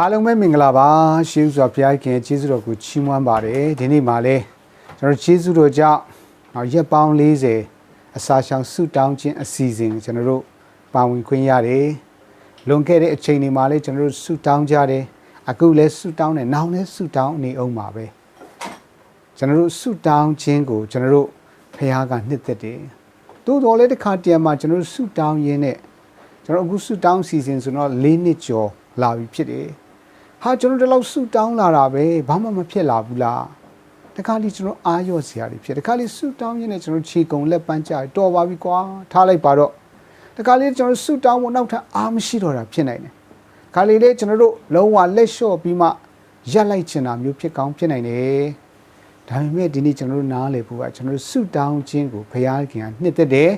အားလုံးပဲမင်္ဂလာပါရှေးဥစွာဘုရားခင်ကျေးဇူးတော်ကိုချီးမွမ်းပါတယ်ဒီနေ့မှာလဲကျွန်တော်ကျေးဇူးတော်ကြောင့်နောက်ရက်ပေါင်း40အစာရှောင်ဆုတောင်းခြင်းအစီအစဉ်ကိုကျွန်တော်တို့ပါဝင်ခွင့်ရတယ်လွန်ခဲ့တဲ့အချိန်တွေမှာလဲကျွန်တော်တို့ဆုတောင်းကြတယ်အခုလဲဆုတောင်းတယ်နောက်လဲဆုတောင်းနေအောင်ပါပဲကျွန်တော်တို့ဆုတောင်းခြင်းကိုကျွန်တော်တို့ဘုရားကနှစ်သက်တယ်သို့တော်လဲတစ်ခါတည်းမှာကျွန်တော်တို့ဆုတောင်းရင်းနဲ့ကျွန်တော်အခုဆုတောင်းစီစဉ်ဆိုတော့၄နှစ်ကျော်လာပြီဖြစ်တယ် ဟာကျွန်တော်ဒီလောက်ဆုတောင်းလာတာပဲဘာမှမဖြစ်လာဘူးလားတခါလေကျွန်တော်အာရော့စရာတွေဖြစ်တခါလေဆုတောင်းရင်းနဲ့ကျွန်တော်ခြေကုံလက်ပန်းကြတော်ပါပြီကွာထားလိုက်ပါတော့တခါလေကျွန်တော်ဆုတောင်းဖို့နောက်ထပ်အားမရှိတော့တာဖြစ်နိုင်တယ်ခါလေလေကျွန်တော်တို့လုံးဝလက်လျှော့ပြီးမှရက်လိုက်ချင်တာမျိုးဖြစ်ကောင်းဖြစ်နိုင်တယ်ဒါပေမဲ့ဒီနေ့ကျွန်တော်တို့နားလည်ဖို့ကကျွန်တော်တို့ဆုတောင်းခြင်းကိုဘုရားခင်ကနှစ်သက်တယ်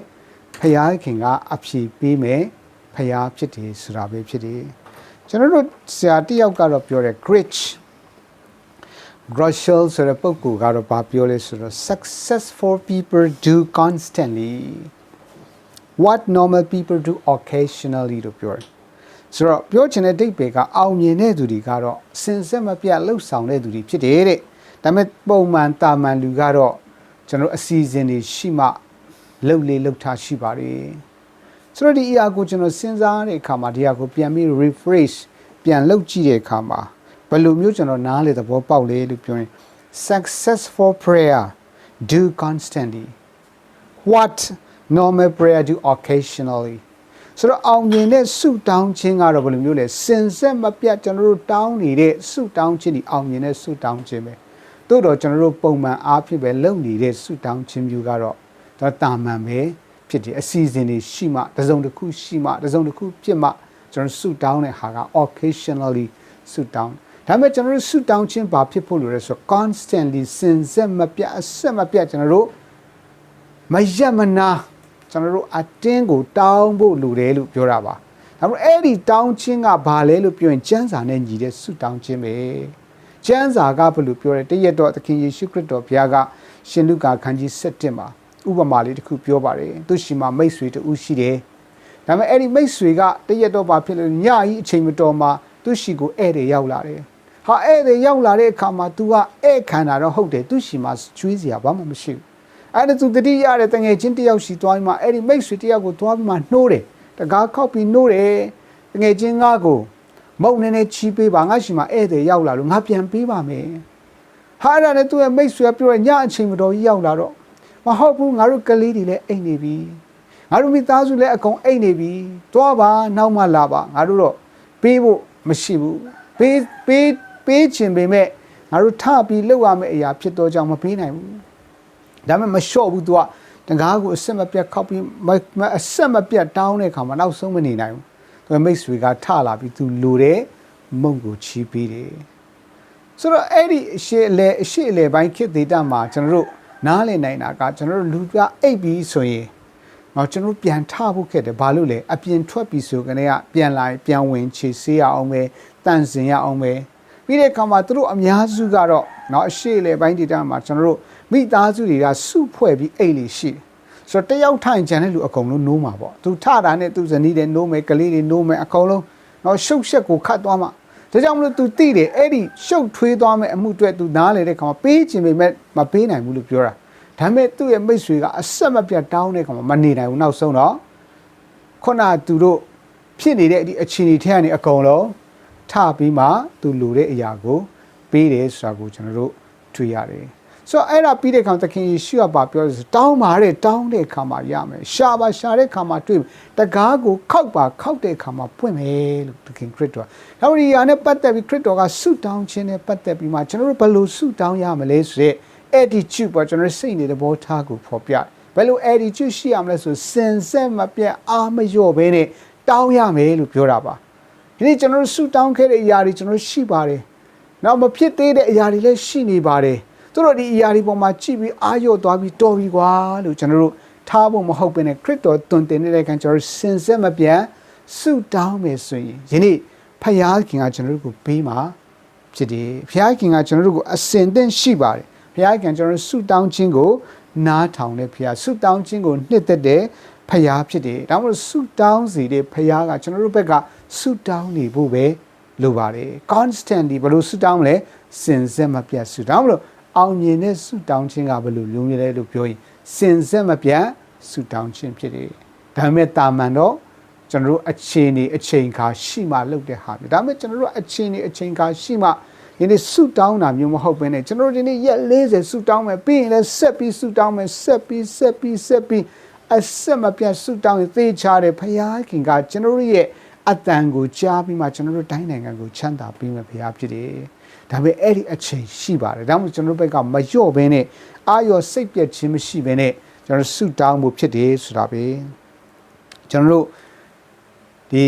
ဘုရားခင်ကအဖြေပေးမယ်ဘုရားဖြစ်တယ်ဆိုတာပဲဖြစ်တယ် ကျွန်တော်တို့ဆရာတစ်ယောက်ကတော့ပြောတယ် gritch Grushel ဆိုတဲ့ပုဂ္ဂိုလ်ကတော့ဘာပြောလဲဆိုတော့ successful people do constantly what normal people do occasionally လို့ပြောတယ်ဆိုတော့ပြောချင်တဲ့ဒိတ်ပဲကအောင်မြင်တဲ့သူတွေကတော့စင်ဆက်မပြတ်လှုပ်ဆောင်တဲ့သူတွေဖြစ်တယ်တဲ့ဒါပေမဲ့ပုံမှန်တာမန်လူကတော့ကျွန်တော်အစီအစဉ်တွေရှိမှလှုပ်လေလှုပ်ထားရှိပါတယ် ဆိုတော့ဒီအရာကိုကျွန်တော်စဉ်းစားတဲ့အခါမှာဒီအရာကိုပြန်ပြီး refresh ပြန်လှုပ်ကြည့်တဲ့အခါမှာဘယ်လိုမျိုးကျွန်တော်နားလေသဘောပေါက်လဲလို့ပြောရင် successful prayer do constantly what normal prayer do occasionally ဆိုတော့အောင်မြင်တဲ့ဆုတောင်းခြင်းကတော့ဘယ်လိုမျိုးလဲစင်ဆက်မပြတ်ကျွန်တော်တို့တောင်းနေတဲ့ဆုတောင်းခြင်းဒီအောင်မြင်တဲ့ဆုတောင်းခြင်းပဲတို့တော့ကျွန်တော်တို့ပုံမှန်အားဖြင့်ပဲလုပ်နေတဲ့ဆုတောင်းခြင်းမျိုးကတော့ဒါတာမန်ပဲ ဖြစ်တယ်အစီအစဉ်တွေရှိမှတစ်စုံတစ်ခုရှိမှတစ်စုံတစ်ခုဖြစ်မှကျွန်တော်ဆုတောင်းတဲ့ဟာက occasionally ဆုတောင်းဒါပေမဲ့ကျွန်တော်တို့ဆုတောင်းခြင်းဘာဖြစ်ဖို့လိုလဲဆိုတော့ constantly စင်ဆက်မပြတ်အဆက်မပြတ်ကျွန်တော်တို့မရက်မနာကျွန်တော်တို့အတင်းကိုတောင်းဖို့လိုတယ်လို့ပြောတာပါဒါပေမဲ့အဲ့ဒီတောင်းခြင်းကဘာလဲလို့ပြောရင်ကျမ်းစာနဲ့ညီတဲ့ဆုတောင်းခြင်းပဲကျမ်းစာကဘယ်လိုပြောလဲတရက်တော့သခင်ယေရှုခရစ်တော်ဘုရားကရှင်လုကာခန်းကြီး7မှာ ဥပမာလေးတစ်ခုပြောပါတယ်သူရှိမှမိတ်ဆွေတူရှိတယ်ဒါပေမဲ့အဲ့ဒီမိတ်ဆွေကတရက်တော့ဘာဖြစ်လို့ညကြီးအချိန်မတော်မှာသူရှိကိုဧည့်တယ်ရောက်လာတယ်ဟာဧည့်သည်ရောက်လာတဲ့အခါမှာ तू ကဧည့်ခံတာတော့ဟုတ်တယ်သူရှိမှချွေးစရာဘာမှမရှိဘူးအဲ့ဒါ तू တတိရတဲ့တငယ်ချင်းတယောက်ရှိသွားပြီးမှအဲ့ဒီမိတ်ဆွေတယောက်ကိုသွားပြီးမှနှိုးတယ်တကားခောက်ပြီးနှိုးတယ်တငယ်ချင်းငါ့ကိုမုံနေနေချီးပေးပါငါရှိမှဧည့်သည်ရောက်လာလို့ငါပြန်ပေးပါမယ်ဟာအဲ့ဒါနဲ့သူ့ရဲ့မိတ်ဆွေကပြောရညအချိန်မတော်ကြီးရောက်လာတော့ မဟုတ်ဘူးငါတို့ကလေးတွေလည်းအိမ်နေပြီငါတို့မိသားစုလည်းအကုန်အိမ်နေပြီသွားပါနောက်မှလာပါငါတို့တော့ပေးဖို့မရှိဘူးပေးပေးပေးခြင်းပေမဲ့ငါတို့ထပြီးလောက်ရမယ့်အရာဖြစ်တော့ကြောင့်မပေးနိုင်ဘူးဒါပေမဲ့မလျှော့ဘူး तू ကတကားကိုအဆက်မပြတ်ခောက်ပြီးအဆက်မပြတ်တောင်းတဲ့ခါမှာနောက်ဆုံးမနေနိုင်ဘူးသူမိတ်ဆွေကထလာပြီး तू လိုတဲ့မုံကိုချီးပေးတယ်ဆိုတော့အဲ့ဒီအရှိအလေအရှိအလေပိုင်းခေတ်ဒေတာမှာကျွန်တော်တို့ နားလည်နိုင်တာကကျွန်တော်တို့လူပြအိပ်ပြီးဆိုရင်တော့ကျွန်တော်ပြန်ထဖို့ခဲ့တယ်ဘာလို့လဲအပြင်ထွက်ပြီးဆိုကနေကပြန်လာပြန်ဝင်ခြေဆေးရအောင်ပဲတန့်စင်ရအောင်ပဲပြီးတဲ့အခါမှာသူတို့အများစုကတော့เนาะအရှိလေပိုင်းဒေတာမှာကျွန်တော်တို့မိသားစုတွေကစုဖွဲ့ပြီးအိတ်လေးရှိတယ်ဆိုတော့တယောက်ထိုင်ကြံတဲ့လူအကုန်လုံးနိုးမှာပေါ့သူထတာနဲ့သူဇနီးတွေနိုးမယ်ကလေးတွေနိုးမယ်အကုန်လုံးเนาะရှုပ်ရှက်ကိုခတ်သွားမှာ ဒါကြောင့်မလို့ तू တိတယ်အဲ့ဒီရှုပ်ထွေးသွားမဲ့အမှုတွေ तू နားလေတဲ့ခါမှာပေးခြင်းပေမဲ့မပေးနိုင်ဘူးလို့ပြောတာဒါပေမဲ့သူ့ရဲ့မိတ်ဆွေကအဆက်မပြတ်တောင်းတဲ့ခါမှာမနေနိုင်ဘူးနောက်ဆုံးတော့ခုနသူတို့ဖြစ်နေတဲ့ဒီအခြေအနေထဲကနေအကုန်လုံးထပြီးမှသူလူတဲ့အရာကို ပေးတယ်ဆိုတာကိုကျွန်တော်တို့တွေ့ရတယ် ဆိုတော့အဲ့ဒါပြီးတဲ့အခါသခင်ယေရှုကပါပြောတယ်တောင်းပါတဲ့တောင်းတဲ့အခါမှာရမယ်ရှာပါရှာတဲ့အခါမှာတွေ့တကားကိုခောက်ပါခောက်တဲ့အခါမှာပွင့်မယ်လို့သခင်ခရစ်တော်။နောက်ဒီအရာနဲ့ပတ်သက်ပြီးခရစ်တော်ကဆုတောင်းခြင်းနဲ့ပတ်သက်ပြီးမှကျွန်တော်တို့ဘယ်လိုဆုတောင်းရမလဲဆိုတဲ့ attitude ပေါ့ကျွန်တော်စိတ်နေသဘောထားကိုဖော်ပြဘယ်လို attitude ရှိရမလဲဆိုစင်ဆက်မပြတ်အားမလျော့ဘဲနဲ့တောင်းရမယ်လို့ပြောတာပါဒီနေ့ကျွန်တော်တို့ဆုတောင်းခဲ့တဲ့အရာတွေကျွန်တော်ရှိပါတယ်နောက်မဖြစ်သေးတဲ့အရာတွေလည်းရှိနေပါတယ် သူတို့ဒီအရာတွေပေါ်မှာကြည့်ပြီးအာရုံသွားပြီးတော်ပြီကွာလို့ကျွန်တော်တို့ထားဖို့မဟုတ်ဘဲနဲ့ခရစ်တော်တွင်တင်နေတဲ့ခံကျွန်တော်စင်ဆက်မပြတ်ဆုတောင်းမယ်ဆိုရင်ယနေ့ဖခင်ကကျွန်တော်တို့ကိုပေးမှာဖြစ်တယ်ဖခင်ကကျွန်တော်တို့ကိုအစင်သင့်ရှိပါတယ်ဘုရားကကျွန်တော်ဆုတောင်းခြင်းကိုနားထောင်တဲ့ဘုရားဆုတောင်းခြင်းကိုနှစ်သက်တဲ့ဘုရားဖြစ်တယ်ဒါမှမဟုတ်ဆုတောင်းစီတဲ့ဘုရားကကျွန်တော်တို့ဘက်ကဆုတောင်းနေဖို့ပဲလိုပါတယ် constantly ဘယ်လိုဆုတောင်းမလဲစင်စစ်မပြတ်ဆုတောင်းမလို့ အောင်မြင်တဲ့ဆုတောင်းခြင်းကဘယ်လိုလုံးမြလဲလို့ပြောရင်စင်စစ်မပြတ်ဆုတောင်းခြင်းဖြစ်တယ်ဒါပေမဲ့တာမန်တော့ကျွန်တော်တို့အချိန်နေအချိန်ခါရှိမှလုပ်တဲ့ဟာမျိုးဒါပေမဲ့ကျွန်တော်တို့အချိန်နေအချိန်ခါရှိမှယနေ့ဆုတောင်းတာမျိုးမဟုတ်ဘဲနဲ့ကျွန်တော်တို့ဒီနေ့ရက်40ဆုတောင်းမယ်ပြီးရင်လည်းဆက်ပြီးဆုတောင်းမယ်ဆက်ပြီးဆက်ပြီးဆက်ပြီးအဆက်မပြတ်ဆုတောင်းရင်သေချာတယ်ဖခင်ကကျွန်တော်တို့ရဲ့အတန်ကိုကြားပြီးမှကျွန်တော်တို့တိုင်းနိုင်ငံကိုချမ်းသာပေးမယ်ဖခင်ဖြစ်တယ်။ ဒါပေမဲ့အဲ့ဒီအချိန်ရှိပါတယ်။ဒါမှမဟုတ်ကျွန်တော်တို့ဘက်ကမလျော့ဘဲနဲ့အာရောစိတ်ပြက်ခြင်းမရှိဘဲနဲ့ကျွန်တော်ဆုတောင်းမှုဖြစ်တယ်ဆိုတာပဲ။ကျွန်တော်တို့ဒီ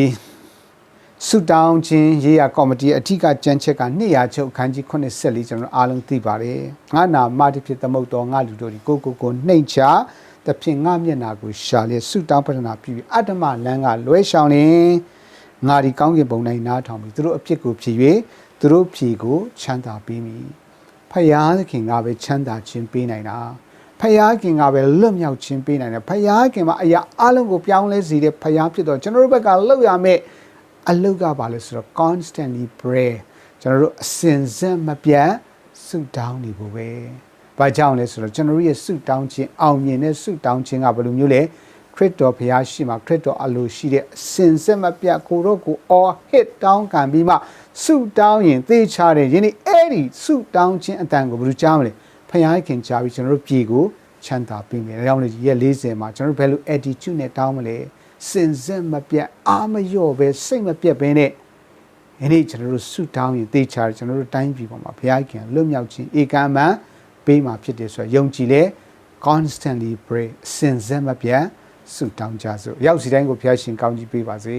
ဆုတောင်းခြင်းရေးရကော်မတီအထူးကကြံချက်က200ချုပ်အခန်းကြီး84ကျွန်တော်အားလုံးသိပါတယ်။ငါနာမတိဖြစ်သမုတ်တော်ငါလူတို့ဒီကိုကိုကိုနှိမ်ချတဖြင့်ငါမျက်နာကိုရှာလေဆုတောင်းပတနာပြုပြီးအတ္တမလန်းကလွဲရှောင်လင်ငါဒီကောင်းကင်ဘုံတိုင်းနားထောင်ပြီးသူတို့အဖြစ်ကိုဖြည့်၍ သူတို့ဖြည့်ကိုချမ်းသာပေးမည်ဖယားသခင်ကပဲချမ်းသာခြင်းပေးနိုင်တာဖယားခင်ကပဲလွတ်မြောက်ခြင်းပေးနိုင်တယ်ဖယားခင်မှာအရာအလုံးကိုပြောင်းလဲစေတဲ့ဖယားဖြစ်တော့ကျွန်တော်တို့ဘက်ကလောက်ရမယ့်အလုတ်ကပါလဲဆိုတော့ constantly pray ကျွန်တော်တို့အစဉ်ဆက်မပြတ်ဆုတောင်းနေဖို့ပဲ။ဘာကြောင့်လဲဆိုတော့ကျွန်တော်တို့ရဲ့ဆုတောင်းခြင်းအောင်မြင်တဲ့ဆုတောင်းခြင်းကဘယ်လိုမျိုးလဲခ ရစ်တော်ဘုရားရှိမှခရစ်တော်အလိုရှိတဲ့အစဉ်ဆက်မပြတ်ကိုတော့ကိုအော်ဟစ်တောင်းခံပြီးမှဆုတောင်းရင်သေချာတယ်ယင်းအဲ့ဒီဆုတောင်းခြင်းအတန်ကိုဘယ်လိုကြားမလဲဖခင်ခင်ကြားပြီးကျွန်တော်တို့ပြည်ကိုချမ်းသာပေးမယ်။ဒါကြောင့်လေရက်40မှာကျွန်တော်တို့ဘယ်လို attitude နဲ့တောင်းမလဲ။စင်စစ်မပြတ်အာမလျော့ပဲစိတ်မပြတ်ပဲနဲ့ယနေ့ကျွန်တော်တို့ဆုတောင်းရင်သေချာကျွန်တော်တို့တိုင်းပြည်ပေါ်မှာဘုရားခင်လွတ်မြောက်ခြင်းဧကမ်းမှန်ပေးမှာဖြစ်တယ်ဆိုတော့ယုံကြည်လေ constantly pray စင်စစ်မပြတ် ဆုတောင်းကြစို့ရောက်စီတိုင်းကိုဘုရားရှင်ကောင်းကြီးပေးပါစေ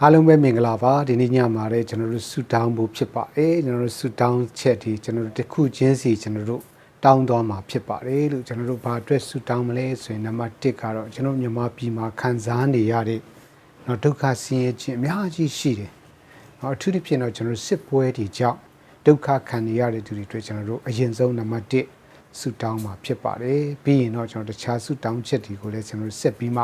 အားလုံးပဲမင်္ဂလာပါဒီနေ့ညမှာလည်းကျွန်တော်တို့ဆုတောင်းဖို့ဖြစ်ပါတယ်ကျွန်တော်တို့ဆုတောင်းချက်ဒီကျွန်တော်တို့တစ်ခုချင်းစီကျွန်တော်တို့တောင်းသွားမှာဖြစ်ပါတယ်လို့ကျွန်တော်တို့ဘာအတွက်ဆုတောင်းမလဲဆိုရင်နံပါတ်1ကတော့ကျွန်တော်မြန်မာပြည်မှာခံစားနေရတဲ့တော့ဒုက္ခဆင်းရဲခြင်းအများကြီးရှိတယ်။တော့အထူးသဖြင့်တော့ကျွန်တော်စစ်ပွဲတွေကြောင့်ဒုက္ခခံနေရတဲ့သူတွေအတွက်ကျွန်တော်တို့အရင်ဆုံးနံပါတ်1 ဆုတောင်းမှာဖြစ်ပါတယ်။ပြီးရင်တော့ကျွန်တော်တခြားဆုတောင်းချက်တွေကိုလည်းကျွန်တော်ဆက်ပြီးမှ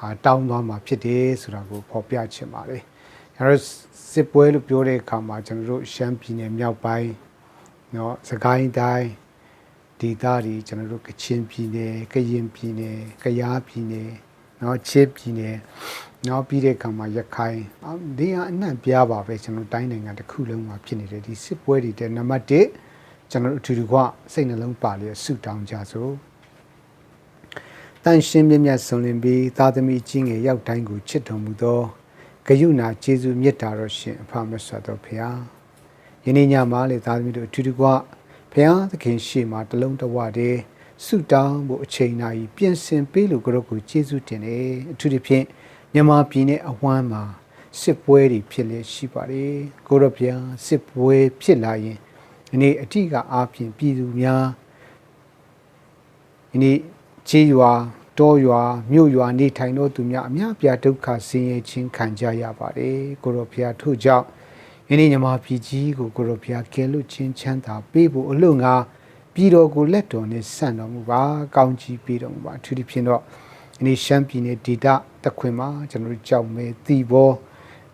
အာတောင်းသွားမှာဖြစ်တယ်ဆိုတာကိုဖော်ပြချင်ပါတယ်။ကျွန်တော်စစ်ပွဲလို့ပြောတဲ့အခါမှာကျွန်တော်တို့ရှမ်းပြည်နယ်မြောက်ပိုင်းเนาะစကိုင်းတိုင်းဒေသတွေကျွန်တော်တို့ကချင်ပြည်နယ်ကရင်ပြည်နယ်ကယားပြည်နယ်เนาะချစ်ပြည်နယ်နောက်ပြီးတဲ့အခါမှာရခိုင်ဒီဟာအနှံ့ပြားပါပဲကျွန်တော်တိုင်းနိုင်ငံတစ်ခုလုံးမှာဖြစ်နေတဲ့ဒီစစ်ပွဲတွေတဲ့နံပါတ်1 ကျွန်တော်တို့အထူးတူကစိတ်နှလုံးပါလျက်ဆုတောင်းကြစို့တန်ရှင်းမြတ်မြတ်ဆုံးလင်ပြီးသာသမီကြီးငယ်ရောက်တိုင်းကိုချစ်တော်မူသောဂယုဏကျေးဇူးမြတ်တာတော်ရှင်အဖမဆွတ်တော်ဖရာယနေ့ညမှာလေသာသမီတို့အထူးတူကဘုရားသခင်ရှေ့မှာတလုံးတဝတည်းဆုတောင်းဖို့အချိန်နာကြီးပြင်ဆင်ပေးလို့ကြောကိုကျေးဇူးတင်တယ်အထူးသဖြင့်မြန်မာပြည်နဲ့အဝမ်းမှာစစ်ပွဲတွေဖြစ်လေရှိပါတယ်ကိုရဘုရားစစ်ပွဲဖြစ်လာရင် ဒီနေ့အထီးကအားဖြင့်ပြည်သူများဒီနေ့ခြေရွာတောရွာမြို့ရွာနေထိုင်တော့သူများအများပြဒုက္ခဆင်းရဲခြင်းခံကြရပါတယ်ကိုရဘုရားထို့ကြောင့်ယနေ့ညမပြည်ကြီးကိုကိုရောဘုရားကယ်လွတ်ခြင်းချမ်းသာပေးဖို့အလို့ငါပြည်တော်ကိုလက်တော်နဲ့ဆန့်တော်မူပါကောင်းကြီးပေးတော်မူပါအထူးသဖြင့်တော့ယနေ့ရှမ်းပြည်နယ်ဒေသတခွင်မှာကျွန်တော်တို့ကြောက်မဲတီဘော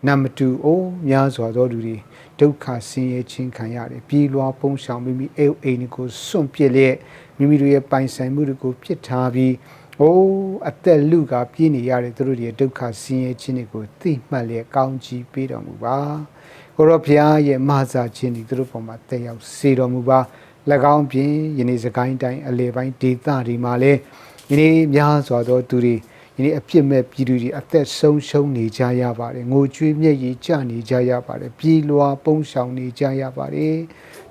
နံမတူအိုးများစွာသောလူတွေ ဒုက္ခဆင်းရဲခြင်းခံရတယ်ပြည်လွာပုံဆောင်မိမိအိမ်အိမ်ကိုစွန့်ပစ်လျက်မိမိတို့ရဲ့ပိုင်ဆိုင်မှုတွေကိုပြစ်ထားပြီးအိုးအသက်လူကပြေးနေရတဲ့သူတို့ရဲ့ဒုက္ခဆင်းရဲခြင်းတွေကိုသိမှတ်လျက်ကောင်းကြီးပေးတော်မူပါကိုရောဘုရားရဲ့မဟာခြင်းဒီသူတို့ပေါ်မှာတက်ရောက်စေတော်မူပါ၎င်းပြင်ယနေ့စကိုင်းတိုင်းအလေပိုင်းဒေသတွေမှာလည်းယနေ့များစွာသောသူတွေ ယနေ့အပြစ်မဲ့ပြည်သူတွေအသက်ဆုံးရှုံးနေကြရပါတယ်ငိုကြွေးမျက်ရည်ကျနေကြရပါတယ်ပြည်လွာပုံဆောင်နေကြရပါတယ်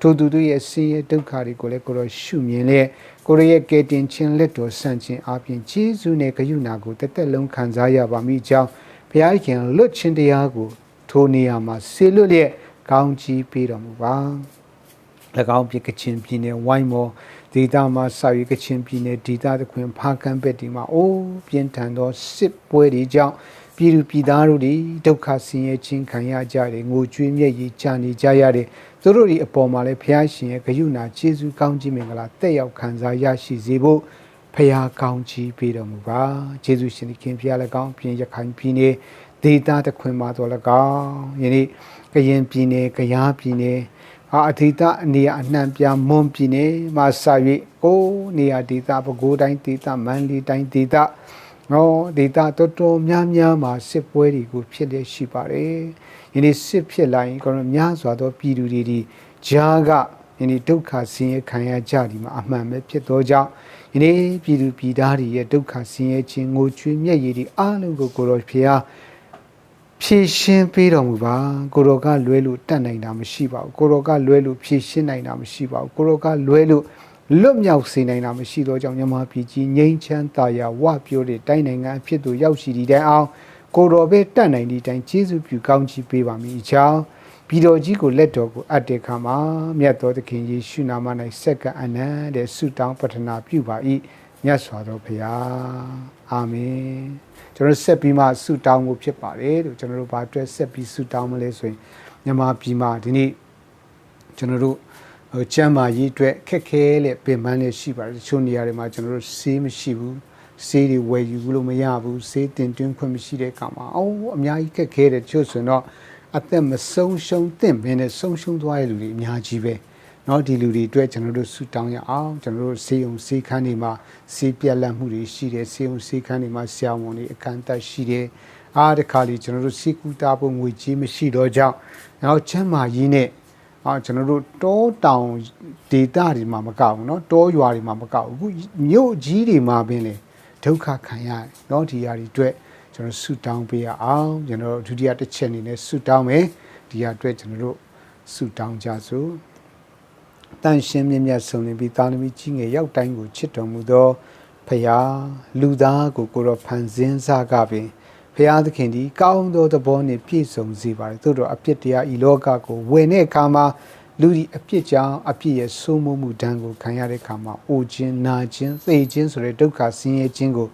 ထို့သူတို့ရဲ့ဆင်းရဲဒုက္ခတွေကိုလည်းကိုရောရှုမြင်လျက်ကိုရရဲ့ကယ်တင်ခြင်းလက်တော်ဆန့်ခြင်းအပြင်ဂျေဇုနဲ့ဂရုဏာကိုတစ်သက်လုံးခံစားရပါမိကြောင်းဘုရားခင်လွတ်ခြင်းတရားကိုထိုနေရာမှာဆေလွတ်လျက်ကောင်းချီးပေးတော်မူပါ၎င်းပြကချင်ပြည်နယ်ဝိုင်းမော် ဒေတာမှာစာရွေကချင်ပြည်နယ်ဒေတာတခွင်ဖားကန်းဘက်ဒီမှာအိုးပြင်းထန်သောစစ်ပွဲတွေကြောင့်ပြည်သူပြည်သားတို့ဒီဒုက္ခဆင်းရဲခြင်းခံရကြတယ်ငိုကြွေးမျက်ရည်ကျနေကြရတယ်သူတို့ဒီအပေါ်မှာလည်းဘုရားရှင်ရဲ့ဂရုဏာကျေးဇူးကောင်းကြီးမင်္ဂလာတက်ရောက်ခံစားရရှိစေဖို့ဖရာကောင်းကြီးပေးတော်မူပါယေရှုရှင်သခင်ဖရာလည်းကောင်းပြင်ရခိုင်ပြည်နယ်ဒေတာတစ်ခွင်မှာတော့၎င်းယနေ့ကရင်ပြည်နယ်ကယားပြည်နယ် အာအဒေတာအနေရအနှံ့ပြမွန်ပြည်နယ်မှာစ၍ကိုနေရာဒေတာပဲခူးတိုင်းဒေတာမန္တလေးတိုင်းဒေတာဟောဒေတာတော်တော်များများမှာစစ်ပွဲတွေကိုဖြစ်လျက်ရှိပါတယ်ယနေ့စစ်ဖြစ်လာရင်ကျွန်တော်များစွာသောပြည်သူတွေဒီဂျားကယနေ့ဒုက္ခဆင်းရဲခံရကြဒီမှာအမှန်ပဲဖြစ်သောကြောင့်ယနေ့ပြည်သူပြည်သားတွေရဲ့ဒုက္ခဆင်းရဲခြင်းငိုကြွေးမျက်ရည်တွေအားလုံးကိုကိုတော်ဖျား ဖြည့်ရှင်းပေးတော်မူပါကိုတော်ကလွဲလို့တတ်နိုင်တာမရှိပါဘူးကိုတော်ကလွဲလို့ဖြည့်ရှင်းနိုင်တာမရှိပါဘူးကိုတော်ကလွဲလို့လွတ်မြောက်စေနိုင်တာမရှိတော့ကြောင့်မြမပြည်ကြီးငြိမ်းချမ်းသာယာဝပြောတဲ့တိုင်းနိုင်ငံအဖြစ်သို့ရောက်ရှိသည့်တိုင်အောင်ကိုတော်ပဲတတ်နိုင်သည့်တိုင်ကျေးဇူးပြုကောင်းချီးပေးပါမည်အကြောင်းပြည်တော်ကြီးကိုလက်တော်ကိုအပ်တဲ့ခါမှာမြတ်တော်သခင်ယေရှုနာမ၌စက္ကအနန္တဆုတောင်းပတနာပြုပါ၏မြတ်စွာသောဘုရားအာမင် ကျွန်တော်ဆက်ပြီးမှဆုတောင်းဖို့ဖြစ်ပါတယ်လို့ကျွန်တော်တို့ဘာအတွက်ဆက်ပြီးဆုတောင်းမလဲဆိုရင်မြန်မာပြည်မှာဒီနေ့ကျွန်တော်တို့ဟိုကျမ်းမာရေးအတွက်ခက်ခဲတဲ့ပင်ပန်းလေးရှိပါတယ်တချို့နေရာတွေမှာကျွန်တော်တို့ဆေးမရှိဘူးဆေးတွေဝယ်ယူလို့မရဘူးဆေးတင်သွင်းခွင့်မရှိတဲ့ကောင်မှာအော်အများကြီးခက်ခဲတယ်တချို့ဆိုရင်တော့အသက်မဆုံးရှုံးသင့်ဘဲနဲ့ဆုံးရှုံးသွားတဲ့လူတွေအများကြီးပဲ เนาะဒီလူတွေအတွက်ကျွန်တော်တို့ဆူတောင်းရအောင်ကျွန်တော်တို့ဆေးရုံဆေးခန်းတွေမှာဆေးပြက်လက်မှုတွေရှိတယ်ဆေးရုံဆေးခန်းတွေမှာဆရာဝန်တွေအခန်းတက်ရှိတယ်အားတခါလီကျွန်တော်တို့စီကူတာဖို့ငွေကြီးမရှိတော့ကြောင်းနောက်ချမ်းမာရေးနဲ့အာကျွန်တော်တို့တောတောင်ဒေသတွေမှာမကောက်ဘူးเนาะတောရွာတွေမှာမကောက်ဘူးအခုမြို့ကြီးတွေမှာပင်လေဒုက္ခခံရတယ်เนาะဒီຢာတွေအတွက်ကျွန်တော်ဆူတောင်းပေးရအောင်ကျွန်တော်ဒုတိယတစ်ချက်အနေနဲ့ဆူတောင်းမယ်ဒီຢာအတွက်ကျွန်တော်တို့ဆူတောင်းကြစို့ တန်ရှင်းမြတ်မြတ်ဆုံးလင်းပြီးတာသမီကြီးငယ်ရောက်တိုင်းကိုချစ်တော်မူသောဖရာလူသားကိုကိုရောဖန်ဆင်းစားကပင်ဖရာသခင်ဒီကောင်းသောသဘောနှင့်ပြည့်စုံစေပါတယ်သို့တော့အပြစ်တရားဤလောကကိုဝင်တဲ့အခါမှာလူဒီအပြစ်ကြောင့်အပြစ်ရဲ့ဆိုးမိုးမှုဒဏ်ကိုခံရတဲ့အခါမှာအိုခြင်းနာခြင်းသေခြင်းဆိုတဲ့ဒုက္ခဆင်းရဲခြင်းကို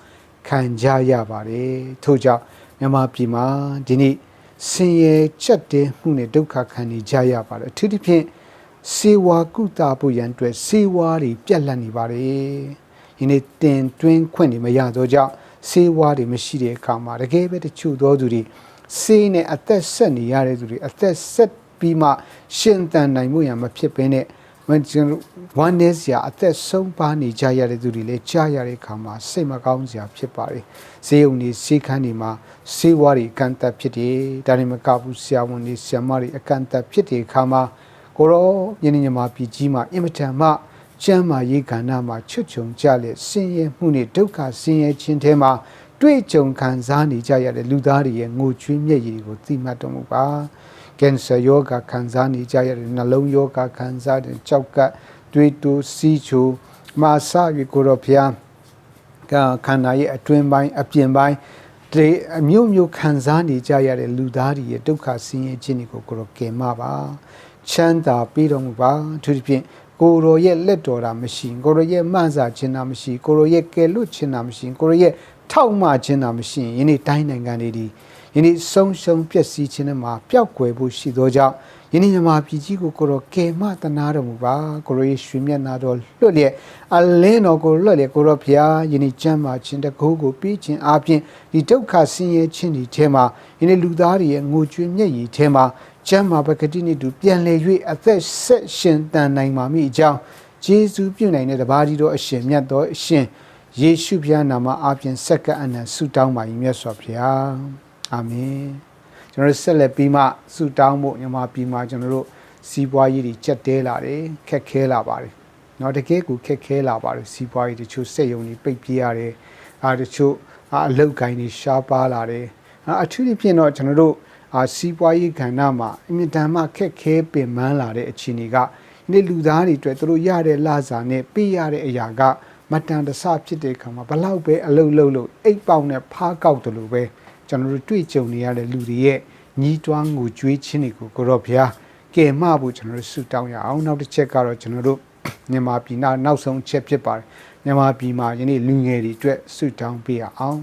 ခံကြရပါတယ်ထို့ကြောင့်မြန်မာပြည်မှာဒီနေ့ဆင်းရဲချက်တဲမှုနဲ့ဒုက္ခခံနေကြရပါတယ်အထူးသဖြင့် စေဝါကုသဖို့ရန်အတွက်စေဝါတွေပြက်လက်နေပါတယ်ယနေ့တင်တွင်းခွင့်တွေမရသောကြောင့်စေဝါတွေမရှိတဲ့အခါမှာတကယ်ပဲတချို့သောသူတွေစေးနဲ့အသက်ဆက်နေရတဲ့သူတွေအသက်ဆက်ပြီးမှရှင်သန်နိုင်မှုရမဖြစ်ဘဲနဲ့ဝန်ကျွန်တော်ဝန်နေစရာအသက်ဆုံးပါနေကြရတဲ့သူတွေလည်းကြားရတဲ့အခါမှာစိတ်မကောင်းစရာဖြစ်ပါတယ်။ဈေးုံတွေဈေးခန်းတွေမှာဈေးဝါးတွေအကန့်အသတ်ဖြစ်တယ်။ဒါတွေမကဘူးဆရာဝန်တွေဆရာမတွေအကန့်အသတ်ဖြစ်တဲ့အခါမှာ ကိုရောညနေညမှာပြည်ကြီးမှာအင်မတန်မှကျမ်းမာရေးကဏ္ဍမှာချွတ်ချုံကြတဲ့ဆင်းရဲမှုနဲ့ဒုက္ခဆင်းရဲခြင်းထဲမှာတွေ့ကြုံခံစားနေကြရတဲ့လူသားတွေရဲ့ငိုကြွေးမျက်ရည်တွေကိုသိမှတ်တော်မူပါကင်ဆာယောဂခံစားနေကြရတဲ့နှလုံးယောဂခံစားတဲ့ကြောက်ကပ်တွေးတိုးစီးချိုမာဆ၍ကိုရောဖျားကခန္ဓာရဲ့အတွင်းပိုင်းအပြင်ပိုင်းဒီအမျိုးမျိုးခံစားနေကြရတဲ့လူသားတွေရဲ့ဒုက္ခဆင်းရဲခြင်းတွေကိုကိုရောကယ်မပါ ချမ်းသာပေးတော်မူပါသူဖြင့်ကိုရောရဲ့လက်တော်တာမရှိကိုရောရဲ့မှန်စာခြင်းတာမရှိကိုရောရဲ့ကယ်လွတ်ခြင်းတာမရှိကိုရောရဲ့ထောက်မှခြင်းတာမရှိယနေ့တိုင်းနိုင်ငံတွေဒီယနေ့ဆုံးရှုံးပျက်စီးခြင်းနဲ့မှာပျောက်ကွယ်ဖို့ရှိသောကြောင့်ယနေ့မြမပြည်ကြီးကိုကိုရောကယ်မတနာတော်မူပါကိုရောရဲ့ရွှေမျက်နာတော်လွတ်လျက်အလင်းတော်ကိုလွတ်လျက်ကိုရောဖျားယနေ့ကျမ်းမာခြင်းတကူကိုပြီးခြင်းအပြင်ဒီဒုက္ခဆင်းရဲခြင်းဒီထဲမှာယနေ့လူသားတွေရဲ့ငိုကြွေးမျက်ရည်ထဲမှာ ကျမ်းမာပကတိနှင့်တူပြန်လည်၍အသက်ဆက်ရှင်တန်နိုင်ပါမိအကြောင်းဂျေဇုပြုနိုင်တဲ့တပါးကြီးတော်အရှင်မြတ်တော်အရှင်ယေရှုဖျားနာမအပြင်စက္ကအနံဆုတောင်းပါ၏မြတ်စွာဘုရားအာမင်ကျွန်တော်ဆက်လက်ပြီးမှဆုတောင်းဖို့ညီမပြီးမှကျွန်တော်တို့စီးပွားရေးတွေကြက်တဲလာတယ်ခက်ခဲလာပါတယ်เนาะတကယ်ကိုခက်ခဲလာပါတယ်စီးပွားရေးတချို့စက်ယုံတွေပိတ်ပြေးရတယ်အာတချို့အလုတ်ကိုင်းတွေရှားပါလာတယ်အထူးသဖြင့်တော့ကျွန်တော်တို့ အာစီးပွားရေးကဏ္ဍမှာအမြင့်တမ်းမှခက်ခဲပင်ပန်းလာတဲ့အခြေအနေကဒီလူသားတွေအတွက်သူတို့ရတဲ့လစာနဲ့ပေးရတဲ့အရာကမတန်တဆဖြစ်တဲ့အခါမှာဘလောက်ပဲအလုတ်လုတ်လို့အိတ်ပေါက်နဲ့ဖားကောက်တယ်လို့ပဲကျွန်တော်တို့တွေ့ကြုံနေရတဲ့လူတွေရဲ့ညီးတွားငိုကြွေးခြင်းတွေကိုကိုရောဘုရားကယ်မဖို့ကျွန်တော်တို့ဆုတောင်းရအောင်နောက်တစ်ချက်ကတော့ကျွန်တော်တို့မြန်မာပြည်နောက်ဆုံးချက်ဖြစ်ပါတယ်မြန်မာပြည်မှာယနေ့လူငယ်တွေအတွက်ဆုတောင်းပေးရအောင်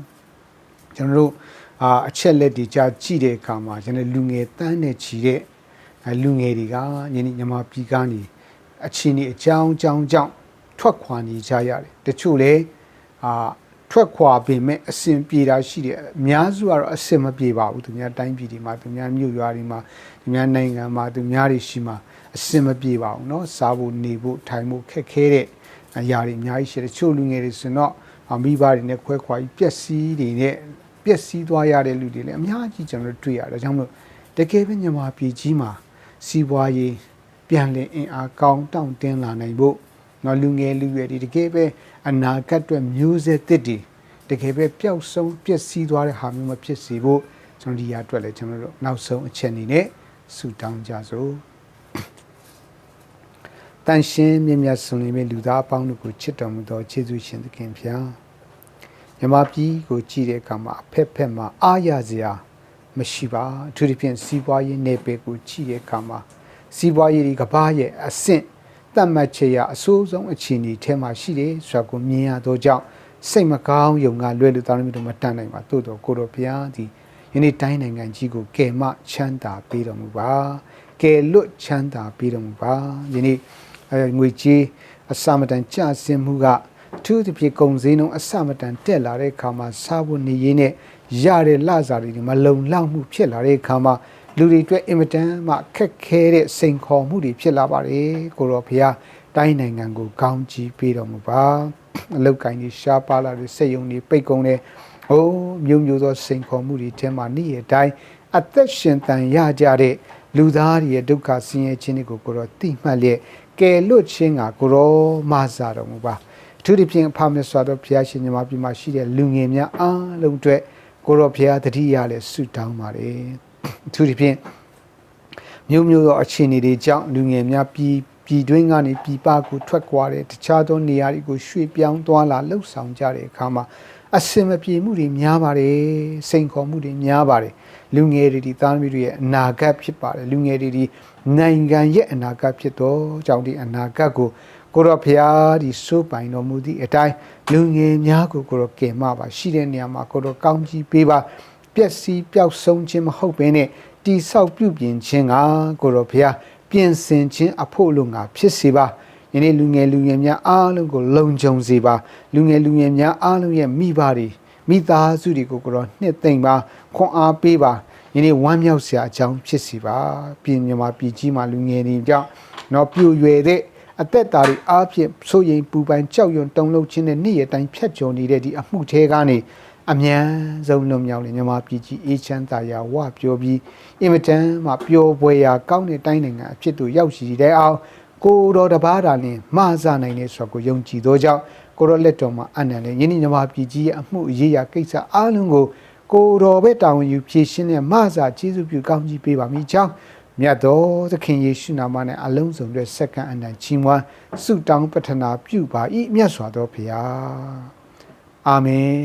ကျွန်တော်တို့ အာအချက်လက်တွေကြာကြည့်တဲ့အခါမှာကျွန်တော်လူငယ်တန်းနဲ့ချီတဲ့လူငယ်တွေကယနေ့မြန်မာပြည်ကနေအချင်းဒီအကြောင်းအကြောင်းကြောင့်ထွက်ခွာနေကြရတယ်တချို့လေအာ ထွက်ခွာပင်မဲ့အဆင်ပြေတာရှိတယ်အများစုကတော့အဆင်မပြေပါဘူးသူများတိုင်းပြည်တွေမှာသူများမြို့ရွာတွေမှာသူများနိုင်ငံမှာသူများတွေရှိမှာအဆင်မပြေပါဘူးเนาะစားဖို့နေဖို့ထိုင်ဖို့ခက်ခဲတဲ့အရာတွေအများကြီးရှိတယ်တချို့လူငယ်တွေဆိုတော့အမိဘတွေနဲ့ခွဲခွာပြီးပျက်စီးတွေနဲ့ ပျက်စီးသွားရတဲ့လူတွေလည်းအများကြီးကျွန်တော်တို့တွေ့ရတယ်ဒါကြောင့်မို့တကယ်ပဲမြန်မာပြည်ကြီးမှာစီးပွားရေးပြန်လည်အင်အားကောင်းတောင့်တင်းလာနိုင်ဖို့နော်လူငယ်လူရွယ်တွေတကယ်ပဲအနာဂတ်အတွက်မျိုးဆက်သစ်တွေတကယ်ပဲပျောက်ဆုံးပျက်စီးသွားတဲ့ဟာမျိုးမဖြစ်စေဖို့ကျွန်တော်ဒီရအတွက်လည်းကျွန်တော်တို့နောက်ဆုံးအချက်အနေနဲ့ဆုတောင်းကြစို့တန်ရှင်းမြတ်မြတ်ဆုံးလင်းမဲ့လူသားအပေါင်းတို့ကိုချစ်တော်မူသောယေရှုရှင်သခင်ဖျား မြမပြည်ကိုကြည့်တဲ့အခါမှာအဖက်ဖက်မှာအားရစရာမရှိပါအထူးသဖြင့်စီးပွားရေးနယ်ပယ်ကိုကြည့်တဲ့အခါမှာစီးပွားရေးဒီကဘာရဲ့အဆင့်တတ်မှတ်ချက်ရအဆိုးဆုံးအခြေအနေထဲမှာရှိတယ်ဆိုတာကိုမြင်ရသောကြောင့်စိတ်မကောင်းယုံကလွယ်လူသားမျိုးတို့မတတ်နိုင်ပါသို့တော်ကိုတော်ဘုရားဒီယနေ့တိုင်းနိုင်ငံကြီးကိုကယ်မချမ်းသာပေးတော်မူပါကယ်လွတ်ချမ်းသာပေးတော်မူပါယနေ့အဲငွေကြေးအစမတန်ကြဆင်းမှုက အထူးသဖြင့်ကုံစင်းလုံးအစမတန်တက်လာတဲ့အခါမှာစားဖို့နေရင်းနဲ့ရတဲ့လစာတွေမလုံလောက်မှုဖြစ်လာတဲ့အခါမှာလူတွေအတွက်အင်မတန်မှခက်ခဲတဲ့စိန်ခေါ်မှုတွေဖြစ်လာပါတယ်ကိုရောဘုရားတိုင်းနိုင်ငံကိုကောင်းချီးပေးတော်မူပါအလုတ်ကိုင်းကြီးရှားပါလာတဲ့စိတ်ယုံတွေပိတ်ကုန်တဲ့ဟိုးမျိုးမျိုးသောစိန်ခေါ်မှုတွေထဲမှာနေ့ရက်တိုင်းအသက်ရှင်တန်ရကြတဲ့လူသားတွေရဲ့ဒုက္ခဆင်းရဲခြင်းတွေကိုကိုရောတိမှတ်လျက်ကယ်လွတ်ခြင်းကကိုရောမဆာတော်မူပါအ ထူးသဖြင့်အဖမစွာသောဘုရားရှင်ညီမပြည်မှာရှိတဲ့လူငယ်များအားလုံးအတွက်ကိုရောဘုရားတတိယလည်းဆုတောင်းပါတယ်အထူးသဖြင့်မျိုးမျိုးသောအခြေအနေတွေကြောင့်လူငယ်များပြည်ပြည်တွင်းကနေပြည်ပကိုထွက်ခွာတဲ့တခြားသောနေရာတွေကိုရွှေ့ပြောင်းသွားလာလှုပ်ဆောင်ကြတဲ့အခါမှာအစင်မပြေမှုတွေများပါတယ်စိန်ခေါ်မှုတွေများပါတယ်လူငယ်တွေဒီသားသမီးတွေရဲ့အနာဂတ်ဖြစ်ပါတယ်လူငယ်တွေဒီနိုင်ငံရဲ့အနာဂတ်ဖြစ်တော့ကြောင့်ဒီအနာဂတ်ကိုကိုရောဖျားဒီစိုးပိုင်တော်မူသည့်အတိုင်းလူငယ်များကိုကိုရောကယ်မပါရှိတဲ့နေရာမှာကိုရောကောင်းကြီးပေးပါပျက်စီးပျောက်ဆုံးခြင်းမဟုတ်ဘဲနဲ့တိဆောက်ပြုပြင်ခြင်းကကိုရောဖျားပြင်ဆင်ခြင်းအဖို့လုံငါဖြစ်စေပါယနေ့လူငယ်လူငယ်များအားလုံးကိုလုံခြုံစေပါလူငယ်လူငယ်များအားလုံးရဲ့မိဘတွေမိသားစုတွေကိုကိုရောနှစ်သိမ့်ပါခွန်အားပေးပါယနေ့ဝမ်းမြောက်စရာအကြောင်းဖြစ်စီပါပြည်မြန်မာပြည်ကြီးမှာလူငယ်တွေကြောင့်တော့ပြိုရွယ်တဲ့ အသက်တာတွေအားဖြင့်ဆိုရင်ပူပန်ကြောက်ရွံ့တုန်လှုပ်ခြင်းနဲ့နေ့ရက်တိုင်းဖြတ်ကျော်နေတဲ့ဒီအမှုသေးကနေအမြန်ဆုံးလွန်မြောက်လေမြန်မာပြည်ကြီးအေးချမ်းသာယာဝပြောပြီးအင်မတန်မှပျော်ပွဲရာကောင်းတဲ့တိုင်းနိုင်ငံအဖြစ်သို့ရောက်ရှိတဲ့အောင်ကိုတော်တပါးတာလင်မဆနိုင်နေဆိုကိုယုံကြည်သောကြောင့်ကိုရောလက်တော်မှာအနံလေယင်းဒီမြန်မာပြည်ကြီးရဲ့အမှုအရေးရာကိစ္စအားလုံးကိုကိုတော်ပဲတာဝန်ယူဖြည့်ရှင်းတဲ့မဆာကျေးဇူးပြုကောင်းကြီးပေးပါမိကြောင်း မြတ်တော်သခင်ယေရှုနာမနဲ့အလုံးစုံတဲ့စက္ကန့်အနံချီးမွမ်းဆုတောင်းပတနာပြုပါ၏မြတ်စွာသောဘုရားအာမင်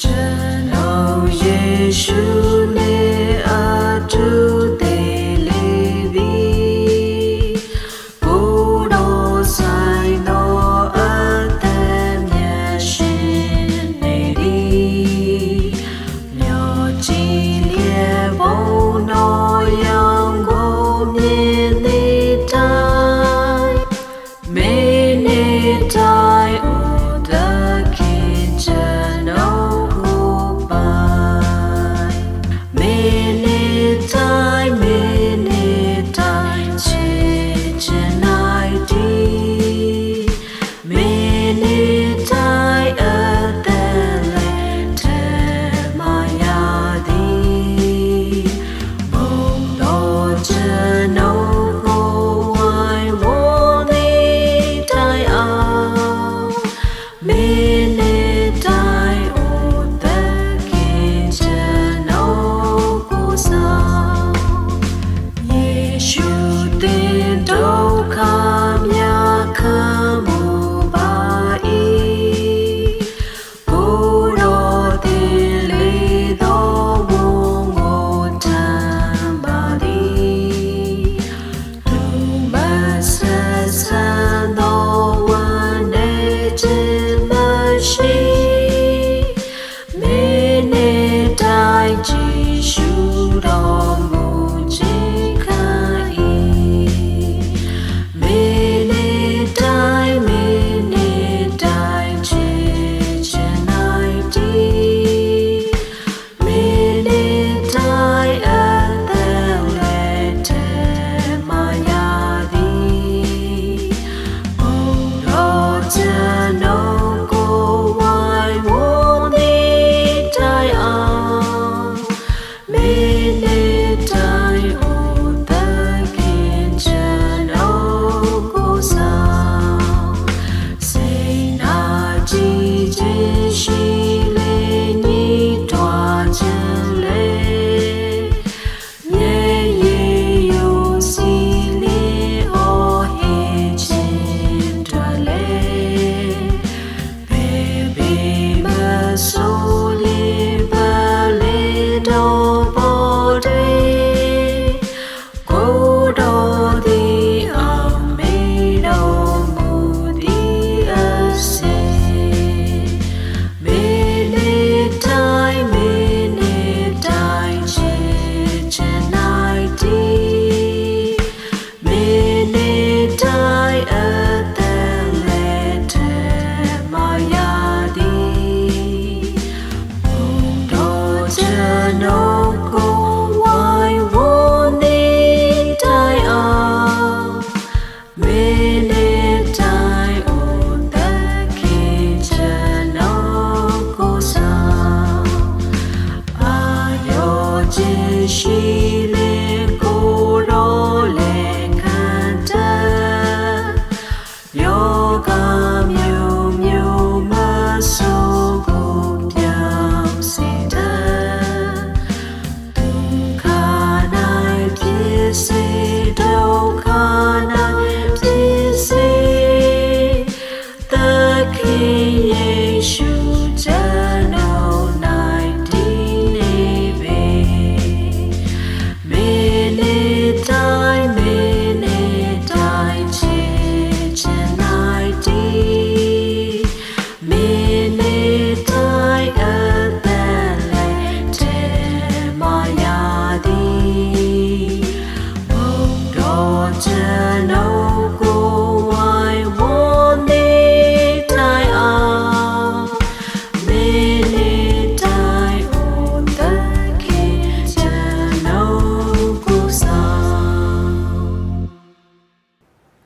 ကျွန်တော်ယေရှု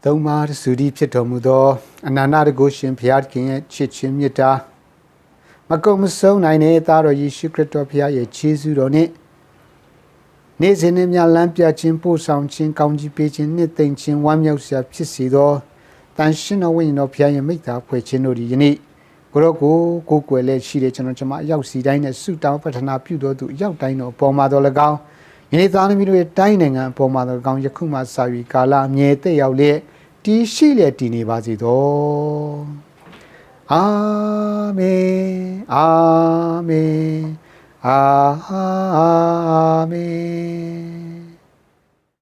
သုံးပါးစုဒီဖြစ်တော်မူသောအနန္တတကုရှင်ဘုရားသခင်ရဲ့ချစ်ချင်းမေတ္တာမကုန်မဆုံးနိုင်တဲ့သားတော်ယေရှုခရစ်တော်ဘုရားရဲ့ခြေဆုတော်နဲ့နေ့စဉ်နဲ့များလမ်းပြခြင်းပို့ဆောင်ခြင်းကောင်းကြီးပေးခြင်းနှစ်သိမ့်ခြင်းဝမ်းမြောက်စရာဖြစ်စေသောတန်ရှင်တော်ဝိညာဉ်တော်ဘုရားရဲ့မိတ္တာဖွဲ့ခြင်းတို့ဒီယနေ့ကိုရောကိုကိုကိုွယ်လက်ရှိတဲ့ကျွန်တော်ကျွန်မအရောက်စီတိုင်းနဲ့ဆုတောင်းပတ္ထနာပြုတော်သူအရောက်တိုင်းတော်ပေါ်မှာတော်၎င်းယနေ့သားသမီးတို့ရဲ့တိုင်းနိုင်ငံအပေါ်မှာတော်၎င်းယခုမှစပြီးကာလအမြဲတက်ရောက်လျက် တည်ရှိလျက်တည်နေပါစေသောအာမင်အာမင်အာမင်